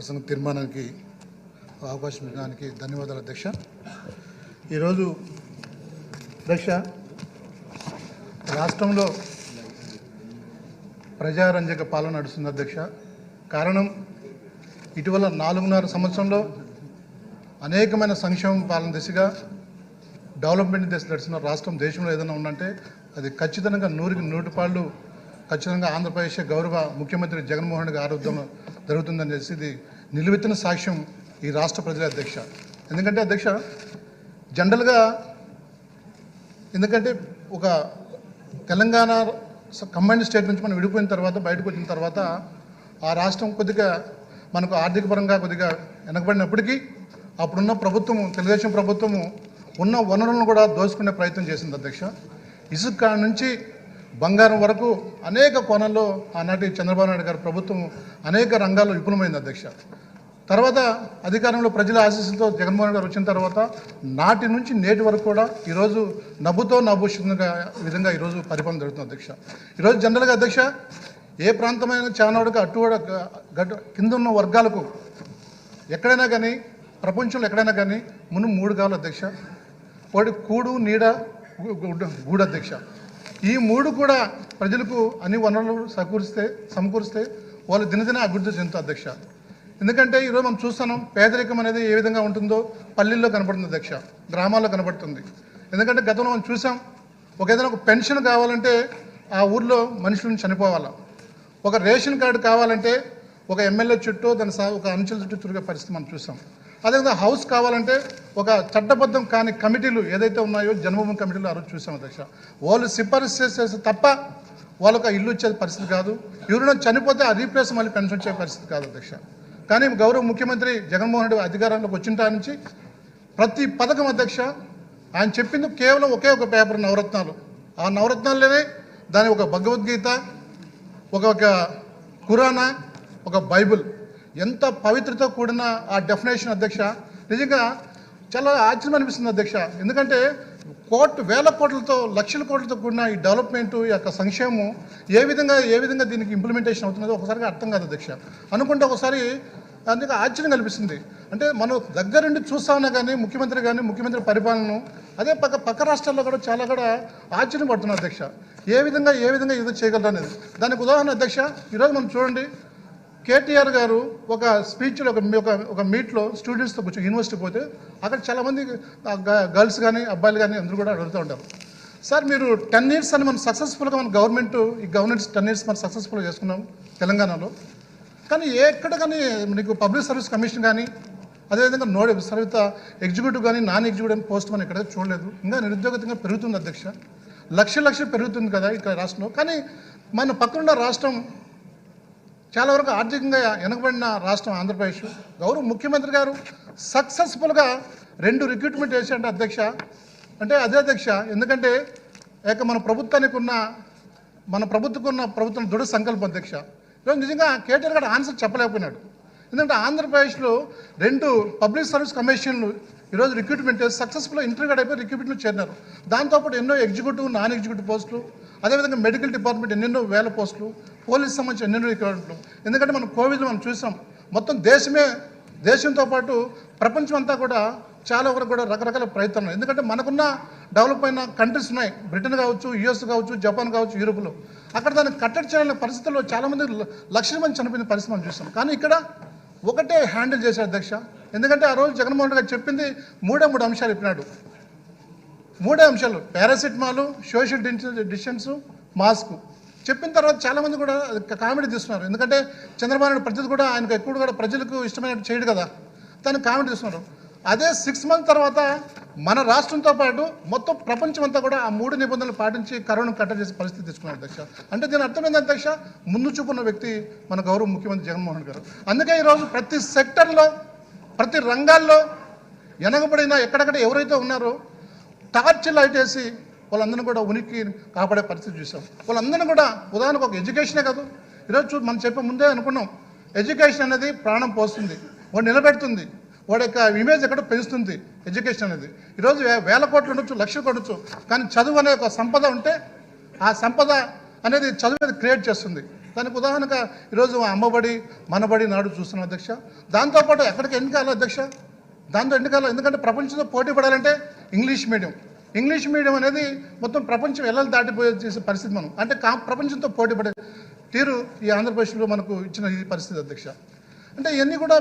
ప్రసంగ తీర్మానానికి అవకాశం ఇవ్వడానికి ధన్యవాదాలు అధ్యక్ష. ఈరోజు అధ్యక్ష రాష్ట్రంలో ప్రజారంజక పాలన నడుస్తుంది అధ్యక్ష. కారణం ఇటీవల నాలుగున్నర సంవత్సరంలో అనేకమైన సంక్షేమ పాలన దిశగా డెవలప్మెంట్ దిశ నడుస్తున్న రాష్ట్రం దేశంలో ఏదైనా ఉందంటే అది ఖచ్చితంగా నూరికి నూటి పాళ్ళు ఖచ్చితంగా ఆంధ్రప్రదేశ్ గౌరవ ముఖ్యమంత్రి జగన్మోహన్ రెడ్డి ఆరోగ్యం జరుగుతుందని చెప్పి ఇది నిలువెత్తిన సాక్ష్యం ఈ రాష్ట్ర ప్రజల అధ్యక్ష. ఎందుకంటే అధ్యక్ష జనరల్గా ఎందుకంటే ఒక తెలంగాణ కంబైన్డ్ స్టేట్ నుంచి మనం విడిపోయిన తర్వాత బయటకు వచ్చిన తర్వాత ఆ రాష్ట్రం కొద్దిగా మనకు ఆర్థిక పరంగా కొద్దిగా వెనకబడినప్పటికీ అప్పుడున్న ప్రభుత్వము తెలుగుదేశం ప్రభుత్వము ఉన్న వనరులను కూడా దోచుకునే ప్రయత్నం చేసింది అధ్యక్ష. ఇసుక కాడ నుంచి బంగారం వరకు అనేక కోణాల్లో ఆనాటి చంద్రబాబు నాయుడు గారి ప్రభుత్వం అనేక రంగాల్లో విపులమైంది అధ్యక్ష. తర్వాత అధికారంలో ప్రజల ఆశీస్సులతో జగన్మోహన్ గారు వచ్చిన తర్వాత నాటి నుంచి నేటి వరకు కూడా ఈరోజు నవ్వుతో నవ్వుతున్న విధంగా ఈరోజు పరిపాలన జరుగుతుంది అధ్యక్ష. ఈరోజు జనరల్గా అధ్యక్ష ఏ ప్రాంతమైన చానాడుకు అటు గడ్డ కింద ఉన్న వర్గాలకు ఎక్కడైనా కానీ ప్రపంచంలో ఎక్కడైనా కానీ మును మూడు కావాలి అధ్యక్ష. ఒకటి కూడు నీడ గు- గూడు అధ్యక్ష. ఈ మూడు కూడా ప్రజలకు అన్ని వనరులు సమకూరిస్తే సమకూరిస్తే వాళ్ళు దినదిన అభివృద్ధి చెందుతారు అధ్యక్ష. ఎందుకంటే ఈరోజు మనం చూస్తున్నాం పేదరికం అనేది ఏ విధంగా ఉంటుందో పల్లెల్లో కనబడుతుంది అధ్యక్ష గ్రామాల్లో కనబడుతుంది ఎందుకంటే గతంలో మనం చూసాం ఒక ఏదైనా ఒక పెన్షన్ కావాలంటే ఆ ఊర్లో మనుషులను చనిపోవాలా? ఒక రేషన్ కార్డు కావాలంటే ఒక ఎమ్మెల్యే చుట్టూ దాని సా ఒక అంచెల చుట్టూ తిరిగే పరిస్థితి మనం చూసాం. అదేవిధంగా హౌస్ కావాలంటే ఒక చట్టబద్ధం కాని కమిటీలు ఏదైతే ఉన్నాయో జన్మభూమి కమిటీలు ఆ రోజు చూసాం అధ్యక్ష. వాళ్ళు సిఫారసు చేసే తప్ప వాళ్ళకి ఆ ఇల్లు ఇచ్చే పరిస్థితి కాదు. ఎవరైనా చనిపోతే ఆ రీప్లేస్ మళ్ళీ పెన్షన్ వచ్చే పరిస్థితి కాదు అధ్యక్ష. కానీ గౌరవ ముఖ్యమంత్రి జగన్మోహన్ రెడ్డి అధికారంలోకి వచ్చిన నుంచి ప్రతి పథకం అధ్యక్ష ఆయన చెప్పింది కేవలం ఒకే ఒక పేపర్ నవరత్నాలు. ఆ నవరత్నాల్లోనే దాని ఒక భగవద్గీత ఒక ఒక ఖురానా ఒక బైబిల్. ఎంత పవిత్రతో కూడిన ఆ డెఫినేషన్ అధ్యక్ష. నిజంగా చాలా ఆశ్చర్యం అనిపిస్తుంది అధ్యక్ష. ఎందుకంటే కోట్లు వేల కోట్లతో లక్షల కోట్లతో కూడిన ఈ డెవలప్మెంట్ ఈ యొక్క సంక్షేమం ఏ విధంగా ఏ విధంగా దీనికి ఇంప్లిమెంటేషన్ అవుతున్నదో ఒకసారిగా అర్థం కాదు అధ్యక్ష. అనుకుంటే ఒకసారి అందుకే ఆశ్చర్యం కల్పిస్తుంది అంటే మనం దగ్గరుండి చూస్తా ఉన్నా కానీ ముఖ్యమంత్రి కానీ ముఖ్యమంత్రి పరిపాలనను అదే పక్క పక్క రాష్ట్రాల్లో కూడా చాలా కూడా ఆశ్చర్యం పడుతున్నారు అధ్యక్ష. ఏ విధంగా ఏ విధంగా ఇది చేయగలరు అనేది దానికి ఉదాహరణ అధ్యక్ష ఈరోజు మనం చూడండి కేటీఆర్ గారు ఒక స్పీచ్లో ఒక ఒక ఒక మీట్లో స్టూడెంట్స్తో కూర్చొని యూనివర్సిటీ పోతే అక్కడ చాలామంది గర్ల్స్ కానీ అబ్బాయిలు కానీ అందరూ కూడా అడుగుతూ ఉంటారు. సార్ మీరు టెన్ ఇయర్స్ అని మనం సక్సెస్ఫుల్గా మన government e governance ten years మనం సక్సెస్ఫుల్గా చేసుకున్నాం తెలంగాణలో. కానీ ఎక్కడ కానీ నీకు పబ్లిక్ సర్వీస్ కమిషన్ కానీ అదేవిధంగా నోడ్ సర్వీత ఎగ్జిక్యూటివ్ కానీ నాన్ ఎగ్జిక్యూటివ్ పోస్ట్ మనం ఎక్కడ చూడలేదు. ఇంకా నిరుద్యోగతంగా పెరుగుతుంది అధ్యక్ష. లక్ష లక్షలు పెరుగుతుంది కదా ఇక్కడ రాష్ట్రంలో. కానీ మన పక్కనున్న రాష్ట్రం చాలా వరకు ఆర్థికంగా వెనుకబడిన రాష్ట్రం ఆంధ్రప్రదేశ్. గౌరవ ముఖ్యమంత్రి గారు సక్సెస్ఫుల్గా రెండు రిక్రూట్మెంట్ చేశాడు అధ్యక్ష. అంటే అదే అధ్యక్ష ఎందుకంటే ఏక మన ప్రభుత్వానికి ఉన్న మన ప్రభుత్వకు ఉన్న ప్రభుత్వం దృఢ సంకల్పం అధ్యక్ష. ఈరోజు నిజంగా కేటీఆర్ గారు ఆన్సర్ చెప్పలేకపోయినాడు. ఎందుకంటే ఆంధ్రప్రదేశ్లో రెండు పబ్లిక్ సర్వీస్ కమిషన్లు ఈరోజు రిక్రూట్మెంట్ సక్సెస్ఫుల్ ఇంటర్వ్యూ అయిపోయి రిక్రూట్మెంట్లో చేరినారు. దాంతోపాటు ఎన్నో ఎగ్జిక్యూటివ్ నాన్ ఎగ్జిక్యూటివ్ పోస్టులు అదేవిధంగా మెడికల్ డిపార్ట్మెంట్ ఎన్నెన్నో వేల పోస్టులు పోలీస్ సంబంధించి ఎన్నెన్నో రిక్రూట్మెంట్లు ఎందుకంటే మనం కోవిడ్ మనం చూసాం మొత్తం దేశమే దేశంతో పాటు ప్రపంచం అంతా కూడా చాలా వరకు కూడా రకరకాల ప్రయత్నాలు. ఎందుకంటే మనకున్న డెవలప్ అయిన కంట్రీస్ ఉన్నాయి. బ్రిటన్ కావచ్చు యుఎస్ కావచ్చు జపాన్ కావచ్చు యూరోప్లో. అక్కడ దాన్ని కట్టడి చేయాలనే పరిస్థితుల్లో చాలామంది లక్షల మంది చనిపోయిన పరిస్థితి మనం చూస్తాం కానీ ఇక్కడ ఒకటే హ్యాండిల్ చేశారు అధ్యక్ష. ఎందుకంటే ఆ రోజు జగన్మోహన్ రెడ్డి గారు చెప్పింది మూడే మూడు అంశాలు చెప్పినాడు. మూడే అంశాలు. Paracetamol social distance mask. చెప్పిన తర్వాత చాలామంది కూడా కామెడీ తీస్తున్నారు. ఎందుకంటే చంద్రబాబు నాయుడు ప్రజలు కూడా ఆయనకు ఎక్కువ కూడా ప్రజలకు ఇష్టమైనట్టు చేయడు కదా. దాన్ని కామెడీ తీస్తున్నారు. అదే సిక్స్ మంత్ తర్వాత మన రాష్ట్రంతో పాటు మొత్తం ప్రపంచం అంతా కూడా ఆ మూడు నిబంధనలు పాటించి కరోనా కట్టడి చేసే పరిస్థితి తీసుకున్నారు అధ్యక్ష. అంటే దీని అర్థం ఏంటి అధ్యక్ష? ముందు చూపున్న వ్యక్తి మన గౌరవ ముఖ్యమంత్రి జగన్మోహన్ గారు. అందుకే ఈరోజు ప్రతి సెక్టర్లో ప్రతి రంగాల్లో వెనకబడిన ఎక్కడెక్కడ ఎవరైతే ఉన్నారో టార్చ్ లైట్ వేసి వాళ్ళందరినీ కూడా ఉనికి కాపాడే పరిస్థితి చూసాం. వాళ్ళందరినీ కూడా ఉదాహరణకు ఒక ఎడ్యుకేషనే కాదు. ఈరోజు మనం చెప్పే ముందే అనుకున్నాం. ఎడ్యుకేషన్ అనేది ప్రాణం పోస్తుంది. వాడు నిలబెడుతుంది. వాడి యొక్క ఇమేజ్ ఎక్కడ పెంచుతుంది ఎడ్యుకేషన్ అనేది. ఈరోజు వేల కోట్లు ఉండొచ్చు లక్షలు కొట్టచ్చు కానీ చదువు అనే ఒక సంపద ఉంటే ఆ సంపద అనేది చదువు అనేది క్రియేట్ చేస్తుంది. దానికి ఉదాహరణగా ఈరోజు అమ్మబడి మనబడి నాడు చూస్తున్నాం అధ్యక్ష. దాంతోపాటు ఎక్కడికి ఎన్నికాలి అధ్యక్ష? దాంతో ఎన్నికాలి? ఎందుకంటే ప్రపంచంతో పోటీ పడాలంటే ఇంగ్లీష్ మీడియం. ఇంగ్లీష్ మీడియం అనేది మొత్తం ప్రపంచం ఎల్లలు దాటిపోయే చేసే పరిస్థితి మనం. అంటే కా ప్రపంచంతో పోటీపడే తీరు ఈ ఆంధ్రప్రదేశ్లో మనకు ఇచ్చిన ఈ పరిస్థితి అధ్యక్ష. అంటే ఇవన్నీ కూడా